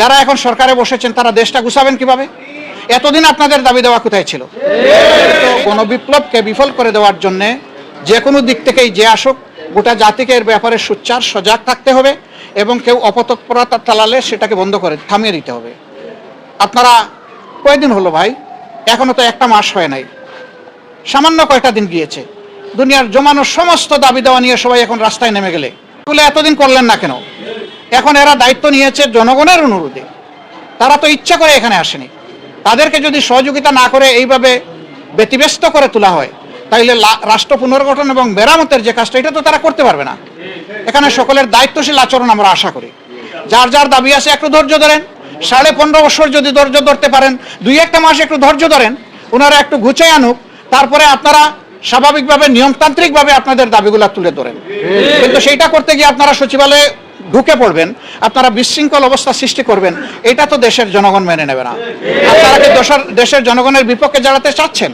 যারা এখন সরকারে বসেছেন, তারা দেশটা গুছাবেন কীভাবে? এতদিন আপনাদের দাবি দেওয়া কোথায় ছিল? গণবিপ্লবকে বিফল করে দেওয়ার জন্য যে কোনো দিক থেকেই যে আসুক, গোটা জাতিকে এর ব্যাপারে সুচ্চার সজাগ থাকতে হবে এবং কেউ অপতৎপরতা চালালে সেটাকে বন্ধ করে, থামিয়ে দিতে হবে। আপনারা, কয়দিন হলো ভাই? এখনও তো একটা মাস হয় নাই। সামান্য কয়টা দিন গিয়েছে। দুনিয়ার জমানো সমস্ত দাবি দেওয়া নিয়ে সবাই এখন রাস্তায় নেমে গেলে। এগুলো এতদিন করলেন না কেন? এখন এরা দায়িত্ব নিয়েছে জনগণের অনুরোধে। তারা তো ইচ্ছা করে এখানে আসেনি। তাদেরকে যদি সহযোগিতা না করে এইভাবে ব্যতিব্যস্ত করে তোলা হয় তাইলে রাষ্ট্র পুনর্গঠন এবং মেরামতের যে কাজটা এটা তো তারা করতে পারবে না। এখানে সকলের দায়িত্বশীল আচরণ আমরা আশা করি। যার যার দাবি আছে একটু ধৈর্য ধরেন। সাড়ে পনেরো বছর যদি ধৈর্য ধরতে পারেন দুই একটা মাস একটু ধৈর্য ধরেন ওনারা একটু গুছিয়ে আনুক তারপরে আপনারা স্বাভাবিকভাবে নিয়মতান্ত্রিকভাবে আপনাদের দাবিগুলা তুলে ধরেন। কিন্তু সেইটা করতে গিয়ে আপনারা সচিবালয়ে ঢুকে পড়বেন, আপনারা বিশৃঙ্খল অবস্থা সৃষ্টি করবেন, এটা তো দেশের জনগণ মেনে নেবে না। আপনারা দেশের জনগণের বিপক্ষে দাঁড়াতে চাচ্ছেন?